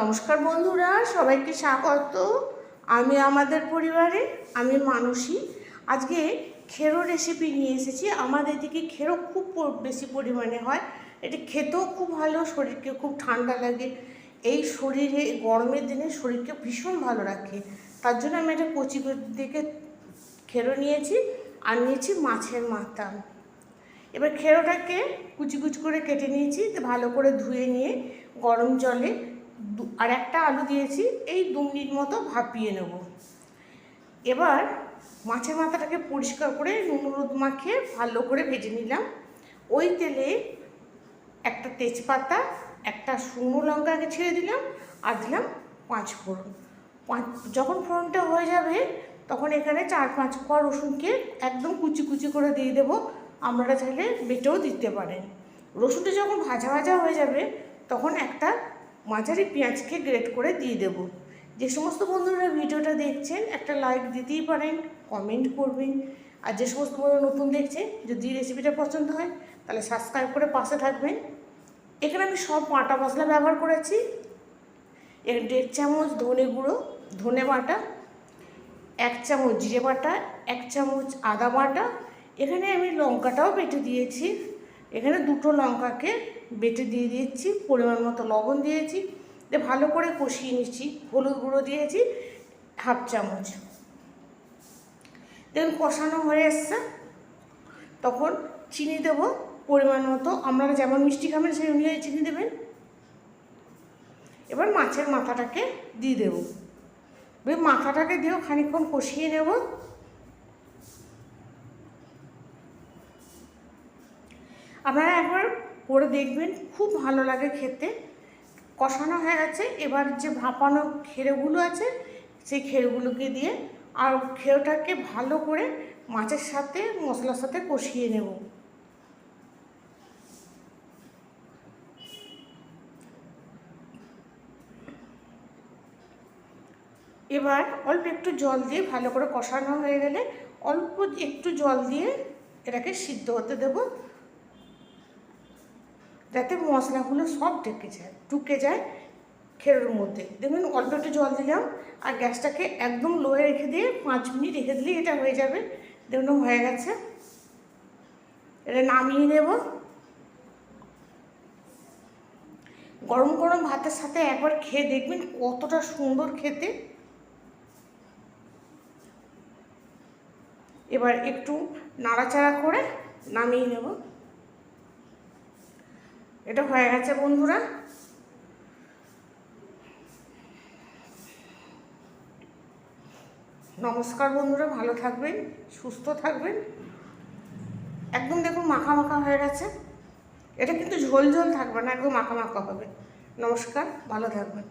নমস্কার বন্ধুরা, সবাইকে স্বাগত। আমি আমাদের পরিবারে, আমি মানসী। আজকে খেরো রেসিপি নিয়ে এসেছি। আমাদের দিকে খেরো খুব বেশি পরিমাণে হয়। এটা খেতেও খুব ভালো, শরীরকে খুব ঠান্ডা লাগে। এই শরীরে গরমের দিনে শরীরকে ভীষণ ভালো রাখে। তার জন্য আমি এটা কচি দিকে খেরো নিয়েছি আর নিয়েছি মাছের মাথা। এবার খেরোটাকে কুচি কুচি করে কেটে নিয়েছি। ভালো করে ধুয়ে নিয়ে গরম জলে আর একটা আলু দিয়েছি, এই দু মিনিট মতো ভাপিয়ে নেব। এবার মাছের মাথাটাকে পরিষ্কার করে নুন হলুদ মাখিয়ে ভালো করে ভেজে নিলাম। ওই তেলে একটা তেজপাতা, একটা শুকনো লঙ্কাকে ছেড়ে দিলাম আর দিলাম পাঁচ ফোড়ন। পাঁচ, যখন ফোড়নটা হয়ে যাবে, তখন এখানে চার পাঁচ কোয়া রসুনকে একদম কুচি কুচি করে দিয়ে দেবো। আপনারা চাইলে বেটেও দিতে পারেন। রসুনটা যখন ভাজা ভাজা হয়ে যাবে, তখন একটা মাঝারি পেঁয়াজকে গ্রেট করে দিয়ে দেবো। যে সমস্ত বন্ধুরা ভিডিওটা দেখছেন, একটা লাইক দিতেই পারেন কমেন্ট করবেন। আর যে সমস্ত বন্ধুরা নতুন দেখছেন, যদি রেসিপিটা পছন্দ হয়, তাহলে সাবস্ক্রাইব করে পাশে থাকবেন। এখানে আমি সব বাটা মশলা ব্যবহার করেছি। এর দেড় চামচ ধনে গুঁড়ো, ধনে বাটা, এক চামচ জিরে বাটা, এক চামচ আদা বাটা। এখানে আমি লঙ্কাটাও বেটে দিয়েছি। এখানে দুটো লঙ্কাকে বেটে দিয়ে দিয়েছি, পরিমাণ মতো লবণ দিয়েছি, দিয়ে ভালো করে কষিয়ে নিচ্ছি, হলুদ গুঁড়ো দিয়েছি, হাফ চামচ। দেখুন কষানো হয়ে এসছে, তখন চিনি দেব, পরিমাণ মতো, আপনারা যেমন মিষ্টি খাবেন সেই অনুযায়ী চিনি দেবেন। এবার মাছের মাথাটাকে দিয়ে দেবো। মাথাটাকে দিয়েও খানিকক্ষণ কষিয়ে নেব। আপনারা একবার করে দেখবেন, খুব ভালো লাগে খেতে। কষানো হয়ে গেছে, এবার যে ভাপানো খেরোগুলো আছে, সেই খেরোগুলোকে দিয়ে আর খেরোটাকে ভালো করে মাছের সাথে, মশলার সাথে কষিয়ে নেব। এবার অল্প একটু জল দিয়ে ভালো করে কষানো হয়ে গেলে অল্প একটু জল দিয়ে এটাকে সিদ্ধ হতে দেব। যাতে মশলাগুলো সব ঢেকে যায়, ঢুকে যায় খেরোর মধ্যে। দেখবেন অল্প একটু জল দিলাম, আর গ্যাসটাকে একদম লোয়ে রেখে দিয়ে পাঁচ মিনিট রেখে দিলেই এটা হয়ে যাবে। দেখুন, হয়ে গেছে। এটা নামিয়ে নেব। গরম গরম ভাতের সাথে একবার খেয়ে দেখবেন কতটা সুন্দর খেতে। এবার একটু নাড়াচাড়া করে নামিয়ে নেব। এটা হয়ে গেছে বন্ধুরা। নমস্কার বন্ধুরা, ভালো থাকবেন, সুস্থ থাকবেন। একদম দেখুন মাখা মাখা হয়ে গেছে। এটা কিন্তু ঝোল ঝোল থাকবে না, একদম মাখা মাখা হবে। নমস্কার, ভালো থাকবেন।